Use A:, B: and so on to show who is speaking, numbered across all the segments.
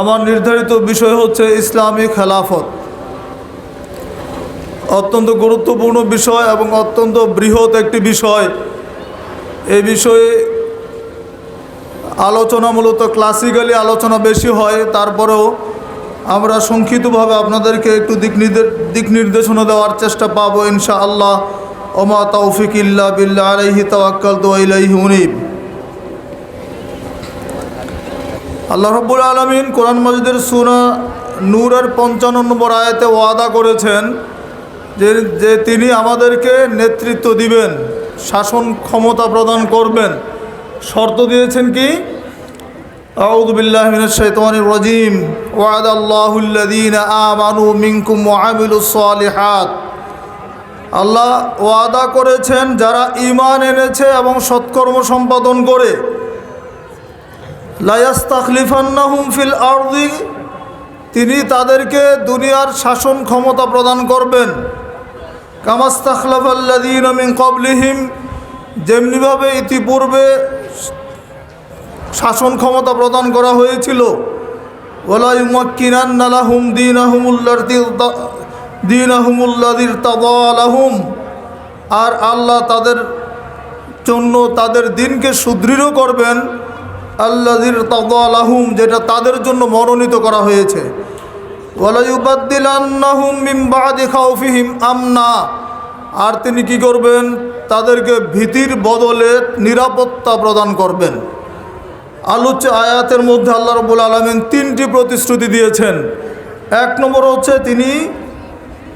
A: আমার নির্ধারিত বিষয় হচ্ছে ইসলামী খেলাফত। অত্যন্ত গুরুত্বপূর্ণ বিষয় এবং অত্যন্ত বৃহৎ একটি বিষয়। এই বিষয়ে আলোচনা মূলত ক্লাসিক্যালি আলোচনা বেশি হয়, তারপরেও আমরা সংক্ষিপ্তভাবে আপনাদেরকে একটু দিক দিক নির্দেশনা দেওয়ার চেষ্টা পাবো ইনশা আল্লাহ ওমা তৌফিক ইল্লা বিল্লা আলাইহি তাওয়াক্কাল তো ইলাইহি উনিব। আল্লাহ রব্বুল আলমিন কোরআন মজিদের সুনা নূরের পঞ্চান্ন নম্বর আয়াতে ওয়াদা করেছেন যে যে তিনি আমাদেরকে নেতৃত্ব দিবেন শাসন ক্ষমতা প্রদান করবেন শর্ত দিয়েছেন কি أعوذ بالله من الشيطان الرجيم وعد الله الذين آمنوا منكم وعملوا الصالحات আল্লাহ ওয়াদা করেছেন যারা ঈমান এনেছে এবং সৎকর্ম সম্পাদন করে লায়াস্তাখলিফান্নাহুম ফিল আরদি, তিনি তাদেরকে দুনিয়ার শাসন ক্ষমতা প্রদান করবেন। কামাস্তাখলাফাল্লাদিন মিন কবলিহিম যেমনিভাবে ইতিপূর্বে শাসন ক্ষমতা প্রদান করা হয়েছিল। ওলাইমাক্কিনান নালাহুম দিন আহমুল্লাদি দিন আহমুল্লাদির তাবালাহুম আর আল্লাহ তাদের জন্য তাদের দিনকে সুদৃঢ় করবেন। আল্লাদির তাবালাহুম যেটা তাদের জন্য মনোনীত করা হয়েছে। মিন আমনা। আর তিনি কি করবেন? তাদেরকে ভীতির বদলে নিরাপত্তা প্রদান করবেন। আলোচ্য আয়াতের মধ্যে আল্লাহ রবুল আলমিন তিনটি প্রতিশ্রুতি দিয়েছেন। এক নম্বর হচ্ছে তিনি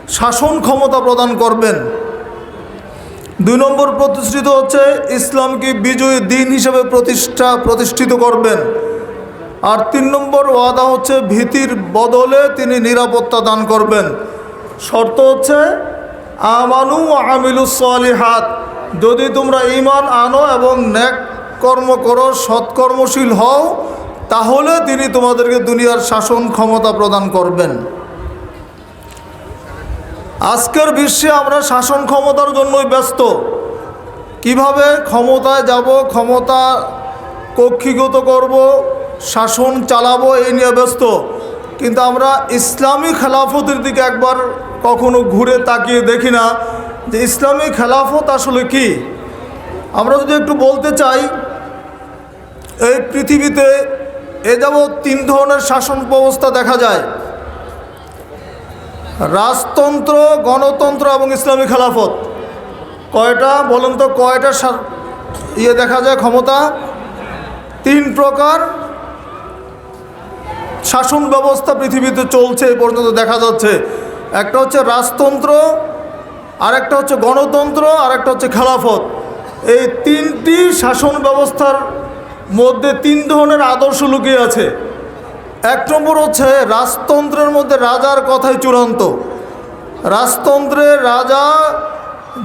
A: শাসন ক্ষমতা প্রদান করবেন। দুই নম্বর প্রতিষ্ঠিত হচ্ছে ইসলামকে বিজয়ী দিন হিসেবে প্রতিষ্ঠা, প্রতিষ্ঠিত করবেন। আর তিন নম্বর ওয়াদা হচ্ছে ভীতির বদলে তিনি নিরাপত্তা দান করবেন। শর্ত হচ্ছে, আমানু আমিলুসলিহাত যদি তোমরা ইমান আনো এবং ন্যাক কর্ম করো, সৎকর্মশীল হও, তাহলে তিনি তোমাদেরকে দুনিয়ার শাসন ক্ষমতা প্রদান করবেন। আজকের বিশ্বে আমরা শাসন ক্ষমতার জন্যই ব্যস্ত। কীভাবে ক্ষমতায় যাব, ক্ষমতা কক্ষিগত করব, শাসন চালাবো, এই নিয়ে ব্যস্ত। কিন্তু আমরা ইসলামী খেলাফতের দিকে একবার কখনো ঘুরে তাকিয়ে দেখি না যে ইসলামী খেলাফত আসলে কি। আমরা যদি একটু বলতে চাই, এই পৃথিবীতে এ যাবৎ তিন ধরনের শাসন ব্যবস্থা দেখা যায়। রাজতন্ত্র, গণতন্ত্র এবং ইসলামী খেলাফত। কয়টা? বলুন তো, কয়টা ইয়ে দেখা যায় ক্ষমতা? তিন প্রকার। শাসন ব্যবস্থা পৃথিবীতে চলছে, এই পর্যন্ত দেখা যাচ্ছে। একটা হচ্ছে রাজতন্ত্র, আরেকটা হচ্ছে গণতন্ত্র, আরেকটা হচ্ছে খেলাফত। এই তিনটি শাসন ব্যবস্থার মধ্যে তিন ধরনের আদর্শ লুকিয়ে আছে। এক নম্বর হচ্ছে রাজতন্ত্রের মধ্যে রাজার কথাই চূড়ান্ত। রাজতন্ত্রে রাজা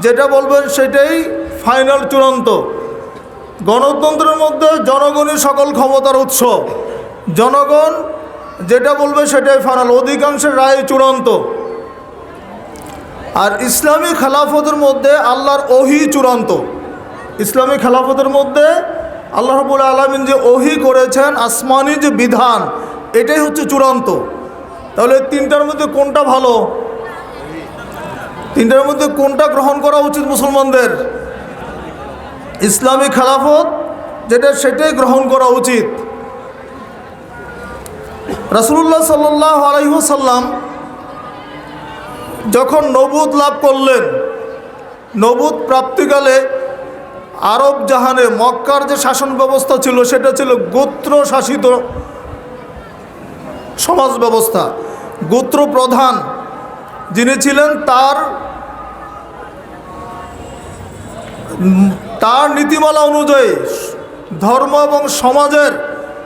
A: যেটা বলবেন সেটাই ফাইনাল চূড়ান্ত। গণতন্ত্রের মধ্যে জনগণই সকল ক্ষমতার উৎস। জনগণ যেটা বলবে সেটাই ফাইনাল, অধিকাংশের রায় চূড়ান্ত। আর ইসলামী খেলাফতের মধ্যে আল্লাহর ওহি চূড়ান্ত। ইসলামী খেলাফতের মধ্যে আল্লাহ রবুল আলমিন যে ওহি করেছেন, আসমানি যে বিধান এটাই হচ্ছে চূড়ান্ত। তাহলে তিনটার মধ্যে কোনটা ভালো? তিনটার মধ্যে কোনটা গ্রহণ করা উচিত মুসলমানদের? ইসলামী খেলাফত, যেটা সেটাই গ্রহণ করা উচিত। রাসুল্লাহ সাল্লাহ আলাইসাল্লাম যখন নবুদ লাভ করলেন নবুদ প্রাপ্তিকালে আরব জাহানে মক্কার যে শাসন ব্যবস্থা ছিল, সেটা ছিল গোত্র শাসিত সমাজ ব্যবস্থা গোত্র প্রধান যিনি ছিলেন তার তার নীতিমালা অনুযায়ী ধর্ম এবং সমাজের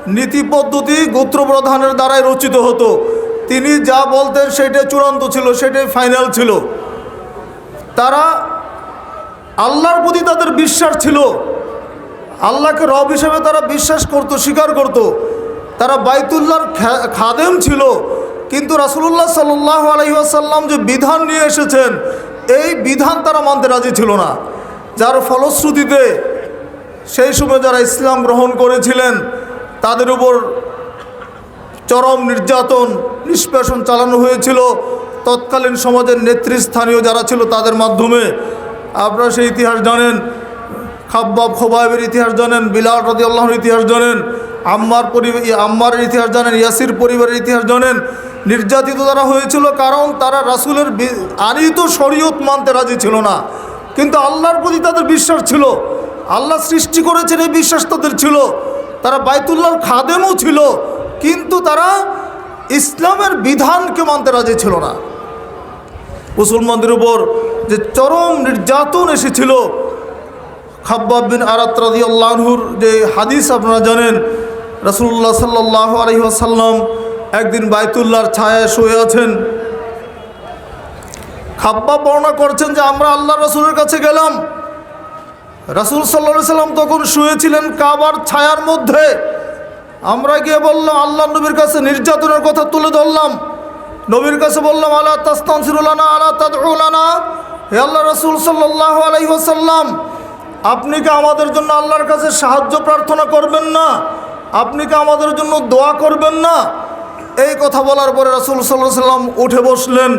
A: নীতি পদ্ধতি গোত্র প্রধানের দ্বারাই রচিত হতো। তিনি যা বলতেন সেটাই চূড়ান্ত ছিল, সেটাই ফাইনাল ছিল। তারা আল্লাহর প্রতি তাদের বিশ্বাস ছিল। আল্লাহকে রব হিসেবে তারা বিশ্বাস করত, স্বীকার করত। তারা বাইতুল্লাহর খাদেম ছিল। কিন্তু রাসুল্লাহ সাল্লাহ আলহিহাসাল্লাম যে বিধান নিয়ে এসেছেন, এই বিধান তারা মানতে রাজি ছিল না। যার ফলশ্রুতিতে সেই সময় যারা ইসলাম গ্রহণ করেছিলেন, তাদের উপর চরম নির্যাতন, নিষ্পেষণ চালানো হয়েছিল। তৎকালীন সমাজের নেতৃস্থানীয় যারা ছিল তাদের মাধ্যমে। আপনারা সেই ইতিহাস জানেন খাব্বাব খোবাইবের ইতিহাস জানেন, বিলাল রদি আল্লাহর ইতিহাস জানেন, আম্মার পরিবার আম্মারের ইতিহাস জানেন, ইয়াসির পরিবারের ইতিহাস জানেন। নির্যাতিত তারা হয়েছিল, কারণ তারা রাসুলের আনিত শরীয়ত মানতে রাজি ছিল না। কিন্তু আল্লাহর প্রতি তাদের বিশ্বাস ছিল। আল্লাহ সৃষ্টি করেছেন, এই বিশ্বাস তাদের ছিল। তারা বাইতুল্লাহর খাদেমও ছিল, কিন্তু তারা ইসলামের বিধানকে মানতে রাজি ছিল না। মুসলমানদের উপর যে চরম নির্যাতন এসেছিল খাব্বাব বিন আরাত রাজি আল্লাহর যে হাদিস আপনারা জানেন রসুল্লাহ সাল্লাহ আলহি আসাল্লাম একদিন বাইতুল্লাহর ছায়ায় শুয়ে আছেন। খাব্বা বর্ণনা করছেন যে আমরা আল্লাহ রসুলের কাছে গেলাম। রাসুল সাল্লা সাল্লাম তখন শুয়েছিলেন কাবার ছায়ার মধ্যে। আমরা গিয়ে বললাম আল্লাহ নবীর কাছে নির্যাতনের কথা তুলে ধরলাম। নবীর কাছে বললাম আল্লাহ তাস্তানসিরুলানা আল্লাহ তাদউলানা হে আল্লাহ রসুল সাল্লাহ আলাইসাল্লাম আপনি কি আমাদের জন্য আল্লাহর কাছে সাহায্য প্রার্থনা করবেন না? আপনি কি আমাদের জন্য দোয়া করবেন না? এই কথা বলার পরে রাসুল সাল্লাহ সাল্লাম উঠে বসলেন।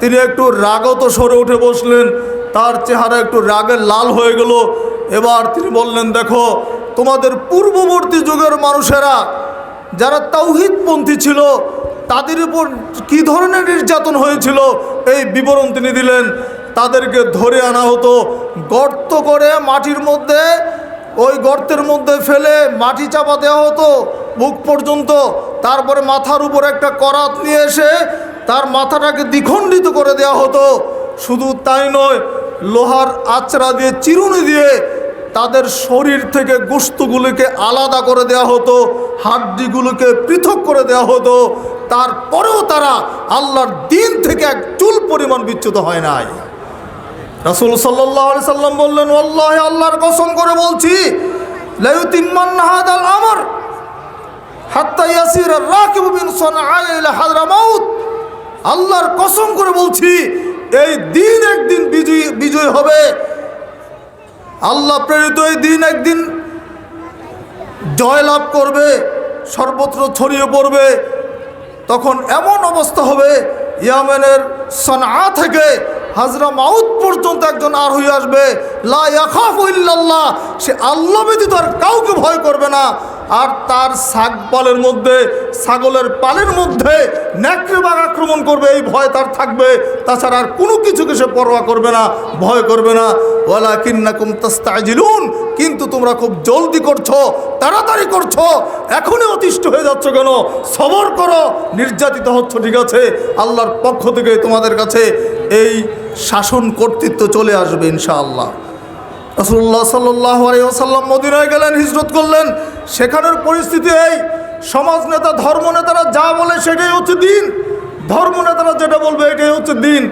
A: তিনি একটু রাগত সরে উঠে বসলেন। তার চেহারা একটু রাগের লাল হয়ে গেল। এবার তিনি বললেন, দেখো, তোমাদের পূর্ববর্তী যুগের মানুষেরা যারা তাওহিদপন্থী ছিল, তাদের উপর কী ধরনের নির্যাতন হয়েছিল? এই বিবরণ তিনি দিলেন। তাদেরকে ধরে আনা হতো। গর্ত করে মাটির মধ্যে, ওই গর্তের মধ্যে ফেলে মাটি চাপা দেওয়া হতো বুক পর্যন্ত। তারপরে মাথার উপর একটা করাত নিয়ে এসে তার মাথাটাকে দ্বিখণ্ডিত করে দেওয়া হতো। শুধু তাই নয়, লোহার আচরা দিয়ে, চিরুনি দিয়ে তাদের শরীর থেকে গোস্তগুলোকে আলাদা করে দেওয়া হতো, হাড্ডিগুলোকে পৃথক করে দেওয়া হতো। তারপরেও তারা আল্লাহর দিন থেকে এক চুল পরিমাণ বিচ্যুত হয় নাই। রাসুল সাল্লাহ সাল্লাম বললেন আল্লাহ আল্লাহর কসম করে বলছি আমর আল্লাহর কসম করে বলছি, এই দিন একদিন বিজয়ী, বিজয় হবে। আল্লাহ প্রেরিত এই দিন একদিন জয়লাভ করবে, সর্বত্র ছড়িয়ে পড়বে। তখন এমন অবস্থা হবে, ইয়ামেনের সনআ থেকে হাজরা মাউত পর্যন্ত একজন আর হয়ে আসবে। লা সে আল্লাহ ব্যতীত আর কাউকে ভয় করবে না। আর তার শাক পালের মধ্যে, ছাগলের পালের মধ্যে ন্যাকড়ে বাঘ আক্রমণ করবে, এই ভয় তার থাকবে। তাছাড়া আর কোনো কিছুকে সে পরোয়া করবে না, ভয় করবে না। ওয়ালা কিন্নাকুম তাস্তাজিলুন, কিন্তু তোমরা খুব জলদি করছ, তাড়াতাড়ি করছ, এখনই অতিষ্ঠ হয়ে যাচ্ছ কেন? সবর করো, নির্যাতিত হচ্ছ, ঠিক আছে? আল্লাহর পক্ষ থেকে তোমাদের কাছে এই শাসন কর্তৃত্ব চলে আসবে, ইনশাআল্লাহ। রসুল্লাহ সাল্লাহ আসাল্লাম মদিনায় গেলেন, হিজরত করলেন। সেখানের পরিস্থিতি এই। সমাজ নেতা, ধর্ম নেতারা যা বলে সেটাই হচ্ছে দিন। ধর্ম নেতারা যেটা বলবে এটাই হচ্ছে দিন।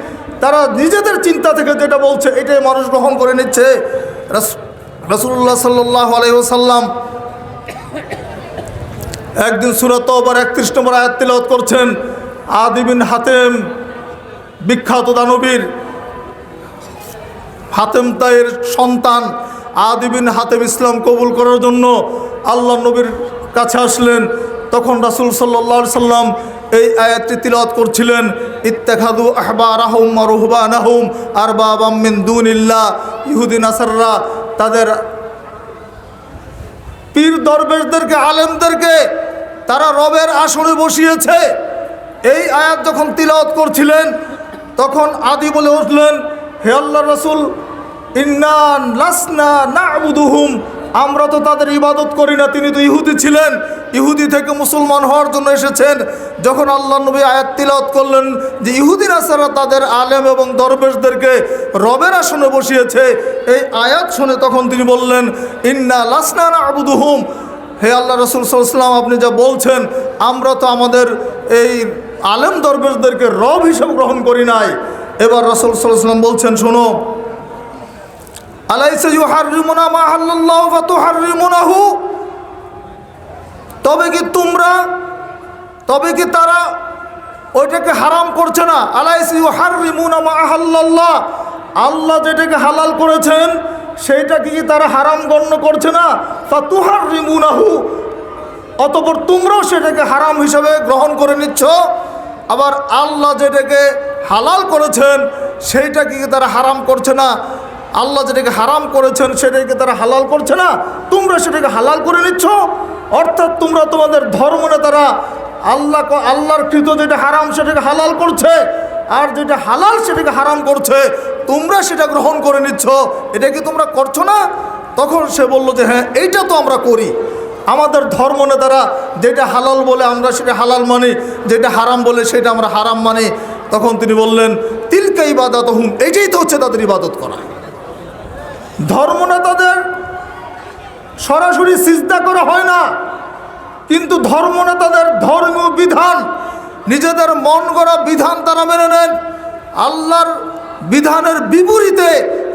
A: তারা নিজেদের চিন্তা থেকে যেটা বলছে এটাই মানুষ গ্রহণ করে নিচ্ছে। রসুল্লাহ সাল্লাহ আলহিহাসাল্লাম একদিন সুরত আবার একত্রিশ নম্বর আয়াত তিলাওয়াত করছেন। আদিবিন হাতেম, বিখ্যাত দানবীর, হাতেম তাইয়ের সন্তান আদিবিন হাতেম ইসলাম কবুল করার জন্য আল্লাহ নবীর কাছে আসলেন, তখন রাসুল সাল্লা সাল্লাম এই আয়াতটি তিলত করছিলেন ইত্তেখাদু আহবা রাহুম আর বাবামিন দুনিল্লা ইহুদিন আসাররা তাদের পীর দরবেশদেরকে, আলেমদেরকে, তারা রবের আসনে বসিয়েছে। এই আয়াত যখন তিলাওয়াত করছিলেন, তখন আদি বলে উঠলেন, হে আল্লাহ রসুল ইন্নান লাসনা না আবুদুহুম আমরা তো তাদের ইবাদত করি না। তিনি তো ইহুদি ছিলেন। ইহুদি থেকে মুসলমান হওয়ার জন্য এসেছেন। যখন আল্লাহ নবী আয়াত তিলাওয়াত করলেন যে ইহুদি নাসারা তাদের আলেম এবং দরবেশদেরকে রবের আসনে বসিয়েছে, এই আয়াত শুনে তখন তিনি বললেন, ইন্না লাসনা না আবুদুহুম হে আল্লাহ রসুল সাল্লাম আপনি যা বলছেন, আমরা তো আমাদের এই আলেম দরবেশদেরকে রব হিসেবে গ্রহণ করি নাই। এবার রসুল সাল্লাম বলছেন, শোনো তবে কি তোমরা, তবে কি তারা ওইটাকে হারাম করছে না? হাল্লাল্লাহ। আল্লাহ যেটাকে হালাল করেছেন সেইটা কি তারা হারাম গণ্য করছে না? ফাতুহারিমুনাহু অতপর তোমরাও সেটাকে হারাম হিসাবে গ্রহণ করে নিচ্ছ। আবার আল্লাহ যেটাকে হালাল করেছেন, সেইটাকে কি তারা হারাম করছে না? আল্লাহ যেটাকে হারাম করেছেন সেটাকে তারা হালাল করছে না। তোমরা সেটাকে হালাল করে নিচ্ছ। অর্থাৎ তোমরা তোমাদের ধর্ম নেতারা আল্লাহ আল্লাহর কৃত যেটা হারাম সেটাকে হালাল করছে। আর যেটা হালাল সেটাকে হারাম করছে, তোমরা সেটা গ্রহণ করে নিচ্ছ। এটা কি তোমরা করছ না? তখন সে বলল যে হ্যাঁ এইটা তো আমরা করি। আমাদের ধর্ম নেতারা যেটা হালাল বলে আমরা সেটা হালাল মানি, যেটা হারাম বলে সেটা আমরা হারাম মানি। তখন তিনি বললেন, তিলকা ইবাদত হুম এইটাই তো হচ্ছে তাদের ইবাদত করা। ধর্ম নেতাদের সরাসরি সিজদা করা হয় না। কিন্তু ধর্ম নেতাদের ধর্মীয় বিধান, নিজেদের মন গড়া বিধান তারা মেনে নেন। আল্লাহর বিধানের বিপরীতে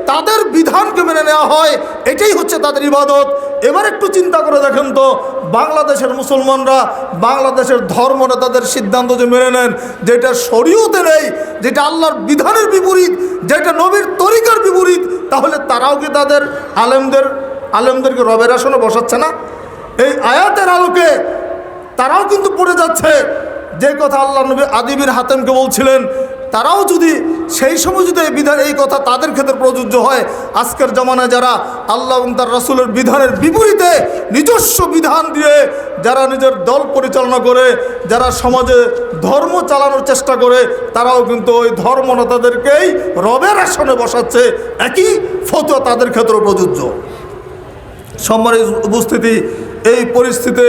A: তাদের বিধানকে মেনে নেওয়া হয়। এটাই হচ্ছে তাদের ইবাদত। এবার একটু চিন্তা করে দেখেন তো, বাংলাদেশের মুসলমানরা বাংলাদেশের ধর্ম নেতাদের সিদ্ধান্ত যে মেনে নেন, যেটা শরীয়তে নেই যেটা আল্লাহর বিধানের বিপরীত, যেটা নবীর তরিকার বিপরীত, তাহলে তারাও কি তাদের আলেমদের, আলেমদেরকে রবের আসনে বসাচ্ছে না? এই আয়াতের আলোকে তারাও কিন্তু পড়ে যাচ্ছে। যে কথা আল্লাহ নবী আদিবির হাতেমকে বলছিলেন তারাও যদি সেই সময় যদি এই বিধান, এই কথা তাদের ক্ষেত্রে প্রযোজ্য হয়, আজকের জমানায় যারা আল্লাহ এবং তার রসুলের বিধানের বিপরীতে নিজস্ব বিধান দিয়ে যারা নিজের দল পরিচালনা করে, যারা সমাজে ধর্ম চালানোর চেষ্টা করে, তারাও কিন্তু ওই ধর্ম নেতাদেরকেই রবের আসনে বসাচ্ছে। একই ফতোয়া তাদের ক্ষেত্রে প্রযোজ্য। সম্মানিত উপস্থিতি, এই পরিস্থিতিতে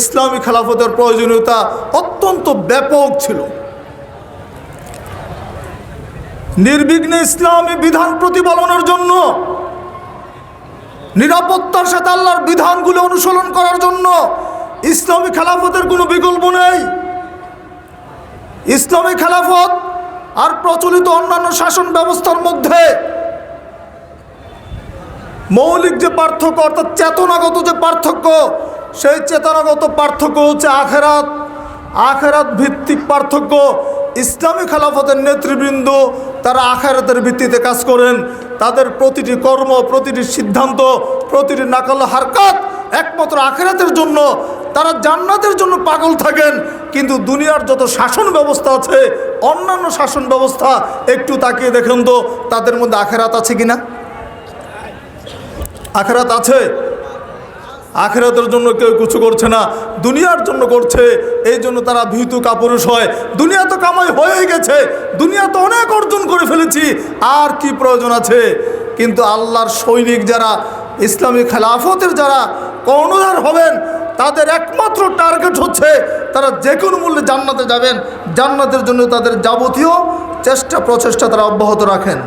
A: ইসলামী খেলাফতের প্রয়োজনীয়তা অত্যন্ত ব্যাপক ছিল। নির্বিঘ্নে ইসলামী বিধান প্রতিপালনের জন্য, নিরাপত্তার সাথে আল্লাহর বিধানগুলো অনুসরণ করার জন্য ইসলামী খেলাফতের কোনো বিকল্প নেই। ইসলামী খেলাফত আর প্রচলিত অন্যান্য শাসন ব্যবস্থার মধ্যে মৌলিক যে পার্থক্য, অর্থাৎ চেতনাগত যে পার্থক্য, সেই চেতনাগত পার্থক্য হচ্ছে আখেরাত। আখেরাত ভিত্তিক পার্থক্য ইসলামী খেলাফতের নেতৃবৃন্দ তারা আখেরাতের ভিত্তিতে কাজ করেন। তাদের প্রতিটি কর্ম, প্রতিটি সিদ্ধান্ত, প্রতিটি নাকাল হারকাত একমাত্র আখেরাতের জন্য। তারা জান্নাতের জন্য পাগল থাকেন, কিন্তু দুনিয়ার যত শাসন ব্যবস্থা আছে, অন্যান্য শাসন ব্যবস্থা, একটু তাকিয়ে দেখেন তো, তাদের মধ্যে আখেরাত আছে কিনা? আখেরাত আছে? আখেরাতের জন্য কেউ কিছু করছে না, দুনিয়ার জন্য করছে, এই জন্য তারা ভীতু কাপুরুষ হয়। দুনিয়া তো কামাই হয়ে গেছে, দুনিয়া তো অনেক অর্জন করে ফেলেছি, আর কি প্রয়োজন আছে? কিন্তু আল্লাহর সৈনিক যারা, ইসলামী খেলাফতের যারা কর্ণধার হবেন, তাদের একমাত্র টার্গেট হচ্ছে, তারা যে কোনো মূল্যে জান্নাতে যাবেন। জান্নাতের জন্য তাদের যাবতীয় চেষ্টা প্রচেষ্টা তারা অব্যাহত রাখেন।